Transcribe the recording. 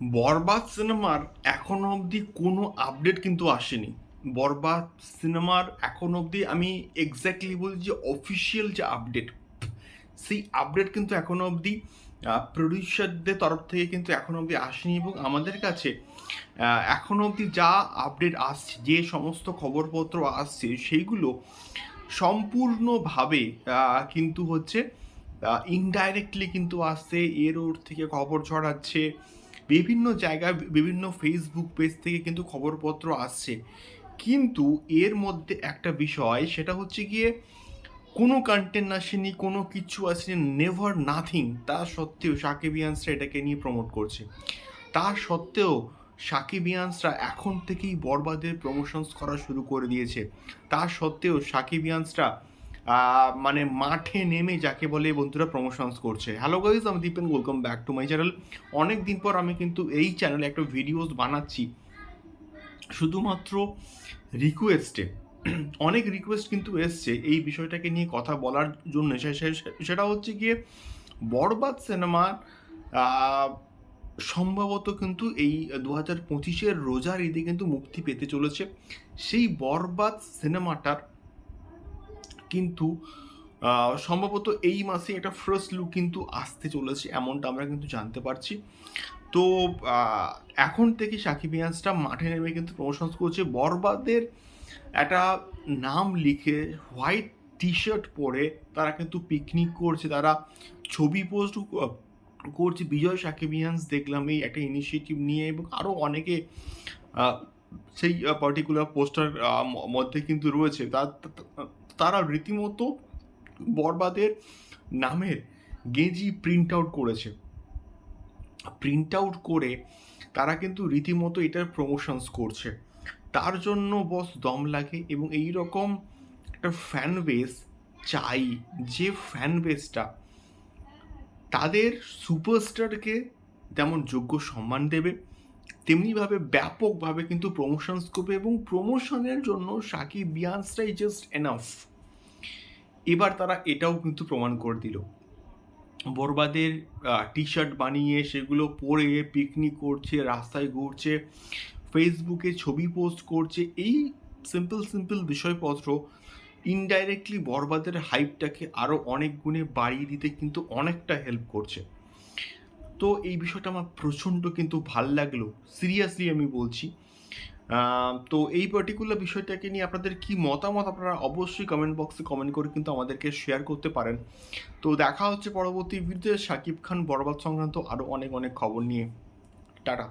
বরবাদ সিনেমার এখনও অবধি কোনো আপডেট কিন্তু আসেনি। বরবাদ সিনেমার এখন অবধি আমি এক্স্যাক্টলি বলছি যে অফিসিয়াল যে আপডেট সেই আপডেট কিন্তু এখনও অবধি প্রডিউসারদের তরফ থেকে কিন্তু এখনও অবধি আসেনি এবং আমাদের কাছে আহ, এখনও অবধি যা আপডেট আসছে যে সমস্ত খবরপত্র আসছে সেইগুলো সম্পূর্ণভাবে কিন্তু হচ্ছে ইনডাইরেক্টলি কিন্তু আসছে এর ওর থেকে খবর ছড়াচ্ছে বিভিন্ন জায়গায় বিভিন্ন ফেসবুক পেজ থেকে কিন্তু খবরপত্র আসছে। কিন্তু এর মধ্যে একটা বিষয়, সেটা হচ্ছে গিয়ে কোনো কন্টেন্ট আসেনি, কোনো কিছু আসেনি নেভার নাথিং তা সত্ত্বেও সাকিবিয়ান্সরা এটাকে নিয়ে প্রমোট করছে। তা সত্ত্বেও সাকিবিয়ান্সরা এখন থেকেই বরবাদের প্রমোশনস করা শুরু করে দিয়েছে। তা সত্ত্বেও সাকিবিয়ান্সরা মানে মাঠে নেমে যাকে বলে বন্ধুরা প্রমোশনস করছে। হ্যালো গাইজ আমি Dipen welcome back to my channel অনেক দিন পর আমি কিন্তু এই চ্যানেলে একটা ভিডিওস বানাচ্ছি। শুধুমাত্র রিকোয়েস্টে অনেক রিকোয়েস্ট কিন্তু এসছে এই বিষয়টাকে নিয়ে কথা বলার জন্য। সেটা হচ্ছে গিয়ে বরবাদ সিনেমার সম্ভবত কিন্তু এই দু হাজার পঁচিশের রোজার ঈদে কিন্তু মুক্তি পেতে চলেছে। সেই বরবাদ সিনেমাটার কিন্তু সম্ভবত এই মাসে একটা ফার্স্ট লুক কিন্তু আসতে চলেছে এমনটা আমরা কিন্তু জানতে পারছি। তো এখন থেকে সাকিব ইয়ান্সটা মাঠে নেমে কিন্তু প্রমোশনস করছে। বরবাদের একটা নাম লিখে হোয়াইট টি শার্ট পরে তারা কিন্তু পিকনিক করছে। তারা ছবি পোস্ট করছে। বিজয় সাকিবিয়ান্স দেখলাম এই একটা ইনিশিয়েটিভ নিয়ে এবং আরও অনেকে সেই পার্টিকুলার পোস্টার মধ্যে কিন্তু রয়েছে। তা- তা- তারা রীতিমতো বরবাদের নামের গেঞ্জি প্রিন্ট আউট করেছে। প্রিন্ট আউট করে তারা কিন্তু রীতিমতো এটার প্রমোশনস করছে। তার জন্য বস দম লাগে এবং এই রকম একটা ফ্যান বেস চাই, যে ফ্যান বেসটা তাদের সুপারস্টারকে যেমন যোগ্য সম্মান দেবে, তেমনিভাবে ব্যাপকভাবে কিন্তু প্রমোশনস করবে এবং প্রমোশনের জন্য সাকিব বিয়ান্সটাই জাস্ট এনাফ এবার তারা এটাও কিন্তু প্রমাণ করে দিল। বরবাদের টি শার্ট বানিয়ে সেগুলো পরে পিকনিক করছে, রাস্তায় ঘুরছে ফেসবুকে ছবি পোস্ট করছে। এই সিম্পল সিম্পল বিষয়পত্র ইনডাইরেক্টলি বরবাদের হাইপটাকে আরও অনেক গুণে বাড়িয়ে দিতে কিন্তু অনেকটা হেল্প করছে। তো এই বিষয়টা আমার প্রচণ্ড কিন্তু ভালো লাগল। সিরিয়াসলি আমি বলছি। তো এই পার্টিকুলার বিষয়টাকে নিয়ে আপনাদের কি মতামত? আপনারা অবশ্যই কমেন্ট বক্সে কমেন্ট করে কিন্তু আমাদেরকে শেয়ার করতে পারেন। তো দেখা হচ্ছে পরবর্তী ভিডিওতে শাকিব খান বরবাদ সংক্রান্ত আরও অনেক অনেক খবর নিয়ে। টাটা।